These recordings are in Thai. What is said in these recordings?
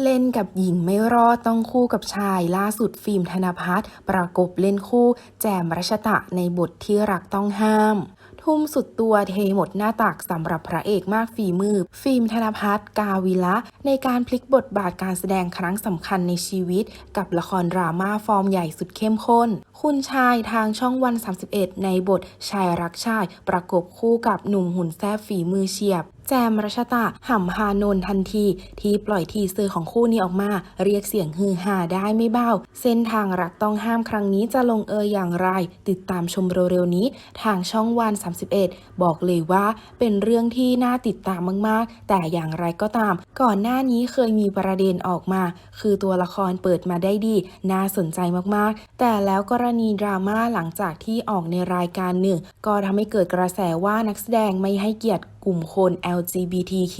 เล่นกับหญิงไม่รอดต้องคู่กับชาย ล่าสุดฟิล์มธนพัฒน์ประกบเล่นคู่ แจมรัชตะในบทที่รักต้องห้าม ทุ่มสุดตัวเทหมดหน้าตักสำหรับพระเอกมากฝีมือ ฟิล์มธนพัฒน์กาวิละ ในการพลิกบทบาทการแสดงครั้งสำคัญในชีวิต กับละครดราม่าฟอร์มใหญ่สุดเข้มข้น คุณชายทางช่องวัน 31 ในบทชายรักชาย ประกบคู่กับหนุ่มหุ่นแซ่บฝีมือเฉียบ จมรัชตะห่ำพานนท์ทันที ที่ปล่อยทีเซอร์ของคู่นี้ออกมา เรียกเสียงฮือฮาได้ไม่เบาเส้นทางรักต้องห้ามครั้งนี้จะลงเอยอย่างไร ติดตามชมเร็วๆนี้ ทางช่องวัน 31 บอกเลยว่าเป็นเรื่องที่น่าติดตามมากๆ แต่อย่างไรก็ตาม ก่อนหน้านี้เคยมีประเด็นออกมา คือตัวละครเปิดมาได้ดี น่าสนใจมากๆ แต่แล้วกรณีดราม่าหลังจากที่ออกในรายการหนึ่ง ก็ทำให้เกิดกระแสว่านักแสดงไม่ให้เกียรติ กลุ่มคน LGBTQ+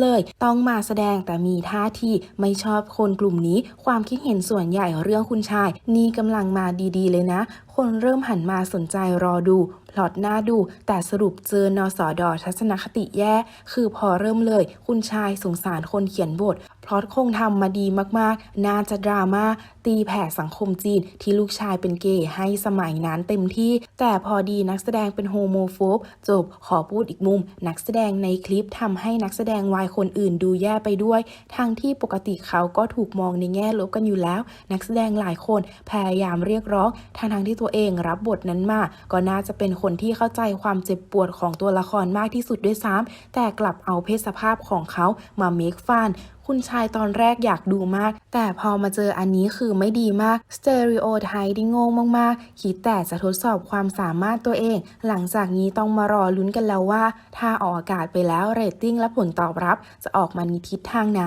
เลย ต้องมาแสดงแต่มีท่าที่ไม่ชอบคนกลุ่มนี้ ความคิดเห็นส่วนใหญ่เรื่องคุณชาย นี่กำลังมาดีๆ เลยนะ คนเริ่มหันมาสนใจรอดู พล็อตน่าดู แต่สรุปเจอนอสอดอทัศนคติแย่ คือพอเริ่มเลย คุณชายสงสารคนเขียนบท พล็อตคงทำมาดีมากๆ น่าจะดราม่าตีแผ่สังคมจีนที่ลูกชายเป็นเกย์ให้สมัยนั้นเต็มที่ แต่พอดีนักแสดงเป็นโฮโมโฟบจบขอพูดอีกมุม นักแสดงในคลิปทำให้นักแสดงวายคนอื่นดูแย่ไปด้วย ทั้งที่ปกติเขาก็ถูกมองในแง่ลบกันอยู่แล้ว นักแสดงหลายคนพยายามเรียกร้องทั้งทงที่ตัวเองรับบทนั้นมา ก็น่าจะเป็นคนที่เข้าใจความเจ็บปวดของตัวละครมากที่สุดด้วยซ้ำแต่กลับเอาเพศสภาพของเขามาเมคฟันคุณชายตอนแรกอยากดูมาก แต่พอมาเจออันนี้คือไม่ดีมากสเตอริโอไทป์ที่โง่มากๆ คิดแต่จะทดสอบความสามารถตัวเอง หลังจากนี้ต้องมารอลุ้นกันแล้วว่า ถ้าออกอากาศไปแล้วเรตติ้งและผลตอบรับ จะออกมาในทิศทางไหน